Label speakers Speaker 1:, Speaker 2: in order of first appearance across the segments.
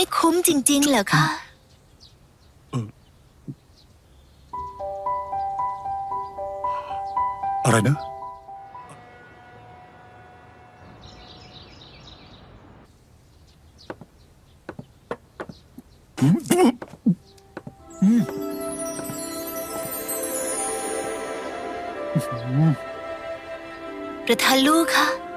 Speaker 1: ไม่คุ้มจริง ๆ เหรอคะ
Speaker 2: อะไรนะ
Speaker 1: ประธานลูกคะ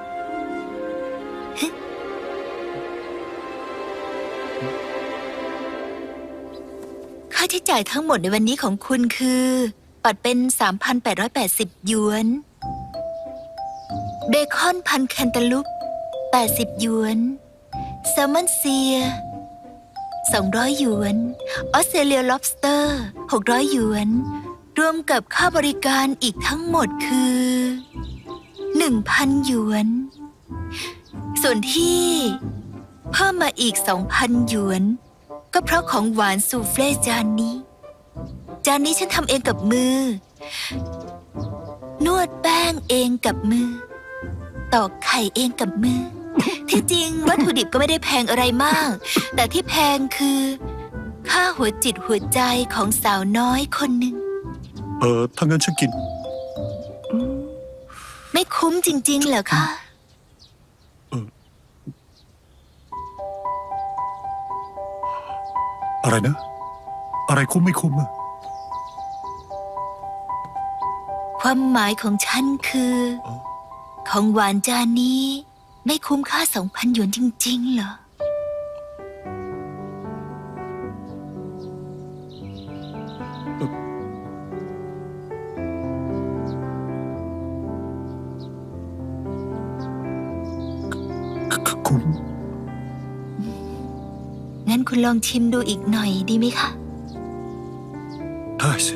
Speaker 1: ใช้จ่ายทั้งหมดในวันนี้ของคุณคือ ปัดเป็น 3,880 หยวน เบคอนพันแคนตาลูป 80 หยวน แซลมอนเซีย 200 หยวน ออสเตรเลียล็อบสเตอร์ 600 หยวน รวมกับค่าบริการอีกทั้งหมดคือหนึ่งพันหยวน ส่วนที่เพิ่มมาอีกสองพันหยวน ก็เพราะของหวานสูเฟ่จานนี้ จานนี้ฉันทำเองกับมือ นวดแป้งเองกับมือ ตอกไข่เองกับมือ ที่จริงวัตถุดิบก็ไม่ได้แพงอะไรมาก แต่ที่แพงคือ ค่าหัวจิตหัวใจของสาวน้อยคนหนึ่ง
Speaker 2: เออถ้างั้นฉันกิน
Speaker 1: ไม่คุ้มจริงๆเหรอคะ
Speaker 2: อะไรนะ อะไรคุ้มไม่คุ้มอะ
Speaker 1: ความหมายของฉันคือ ของหวานจานนี้ ไม่คุ้มค่าสองพันหยวนจริง ๆ เหรอ
Speaker 2: คุ
Speaker 1: ณลองชิมดูอีกหน่อยดีไหมคะ
Speaker 2: ได้สิ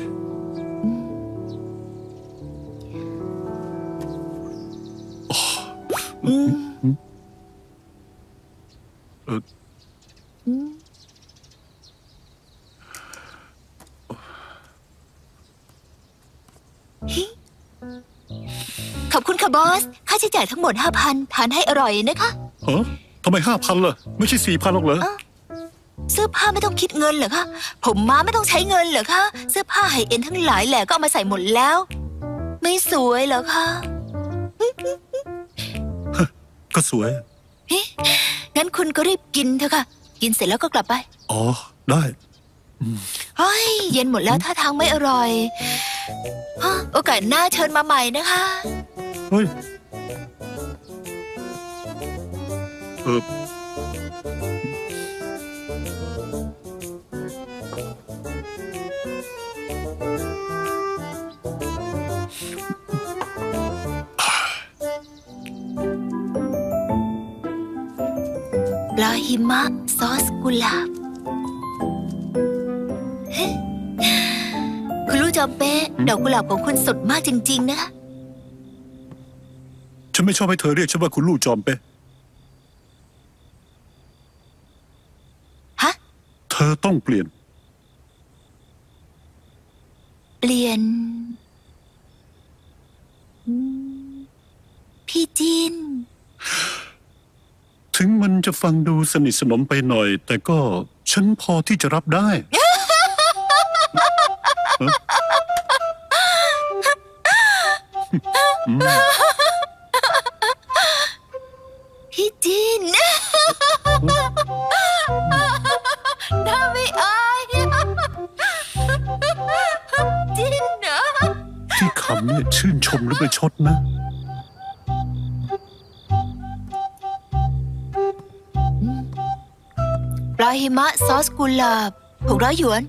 Speaker 1: อืม
Speaker 2: เออ
Speaker 1: อืมฮิขอบคุณค่ะบอส ค่าใช้จ่ายทั้งหมดห้าพันทานให้อร่อยนะคะ
Speaker 2: ฮะทำไมห้าพันล่ะ ไม่ใช่สี่พันหรอกเหรอ
Speaker 1: อ้าว เสื้อผ้าไม่ต้องคิดเงินเหรอคะ ผมม้าไม่ต้องใช้เงินเหรอคะ เสื้อผ้าไฮเอ็นทั้งหลายแหละก็เอามาใส่หมดแล้ว ไม่สวยเหรอคะ
Speaker 2: ก็สวย
Speaker 1: เอ๊ะงั้นคุณก็รีบกินเถอะค่ะ กินเสร็จแล้วก็กลับไป
Speaker 2: อ๋อ ได้
Speaker 1: เฮ้ย เย็นหมดแล้วท่าทางไม่อร่อยฮะโอกาสหน้าเชิญมาใหม่นะคะ
Speaker 2: เฮ้ยเออ
Speaker 1: ปลาหิมะซอสกุหลาบเฮ้คุณรู้จอมเป๊ะดอกกุหลาบของคุณสดมากจริง ๆนะคะ
Speaker 2: ฉันไม่ชอบให้เธอเรียกฉันว่าคุณลู่จอมเป๊ะ
Speaker 1: ฮะ
Speaker 2: เธอต้องเปลี่ยน
Speaker 1: เปลี่ยนอืมพี่จิน
Speaker 2: ถึงมันจะฟังดูสนิทสนมไปหน่อย แต่ก็ฉันพอที่จะรับได้อืม
Speaker 1: พี่จินน่าไม่อายจินนะ
Speaker 2: ที่คำเนี่ยชื่นชมหรือประชดนะ
Speaker 1: ปลาหิมะซอสกุหลาบหกร้อยหยวน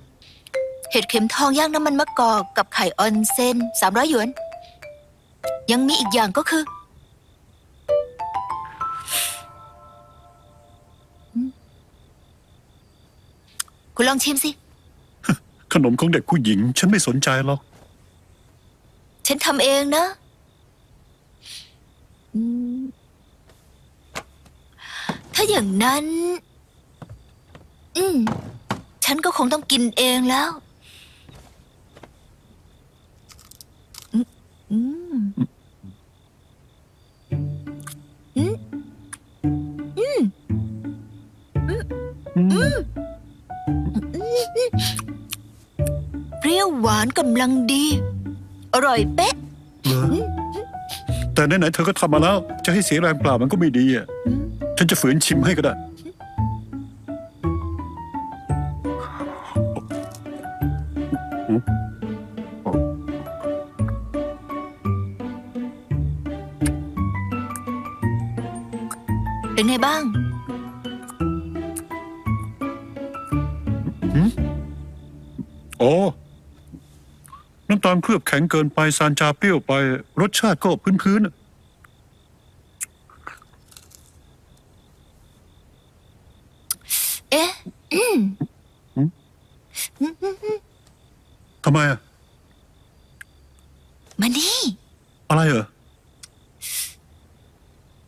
Speaker 1: เห็ดเข็มทองย่างน้ำมันมะกอกกับไข่ออนเซนสามร้อยหยวน ยังมีอีกอย่างก็คืออืมคุณลองชิมสิ
Speaker 2: ขนมของเด็กผู้หญิง ฉันไม่สนใจหรอก
Speaker 1: ฉันทำเองนะอืมถ้าอย่างนั้น อืม ฉันก็คงต้องกินเองแล้ว อืมอืมอืมอืม
Speaker 2: อืม
Speaker 1: เปรี้ยวหวานกำลังดี อร่อยเป๊ะ
Speaker 2: เหรอแต่ไหนๆเธอก็ทำมาแล้ว จะให้เสียแรงเปล่ามันก็ไม่ดีอะ ฉันจะฝืนชิมให้ก็ได้
Speaker 1: เป็นไงบ้าง
Speaker 2: โอ้น้ำตาลเคลือบแข็งเกินไปซานจาเปรี้ยวไป รสชาติก็พื้นๆน่ะ
Speaker 1: เอ๊ะ
Speaker 2: ทำไมอะ
Speaker 1: มานี่
Speaker 2: อะไรเหรอ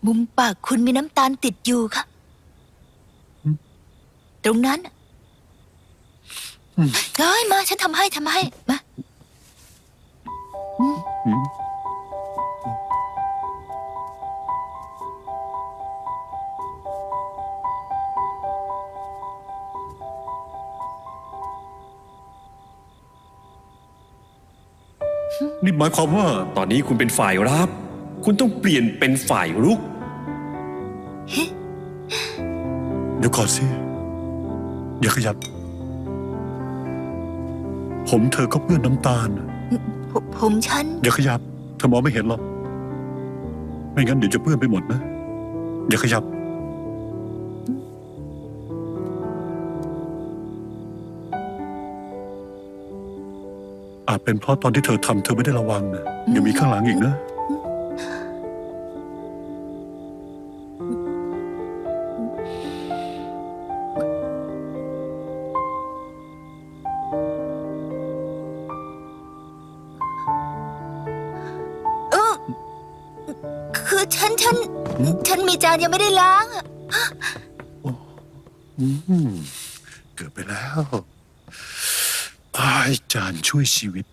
Speaker 1: มุมปากคุณมีน้ำตาลติดอยู่ค่ะ ตรงนั้นน่ะเอ้ยมา ฉันทำให้ทำให้ มา
Speaker 2: นี่หมายความว่า
Speaker 3: ตอนนี้คุณเป็นฝ่ายรับ คุณต้องเปลี่ยนเป็นฝ่ายรุก
Speaker 2: เดี๋ยวก่อนสิอย่าขยับ ผมเธอก็เปื้อนน้ำตาล
Speaker 1: ผมผมฉัน
Speaker 2: อย่าขยับเธอมองไม่เห็นหรอก ไม่งั้นเดี๋ยวจะเปื้อนไปหมดนะ อย่าขยับ อาจเป็นเพราะตอนที่เธอทำเธอไม่ได้ระวังนะยังมีข้างหลังอีกนะ
Speaker 1: เออคือฉันฉันฉันมีจานยังไม่ได้ล้างอะ
Speaker 2: อืมเกิดไปแล้ว อายจานช่วยชีวิต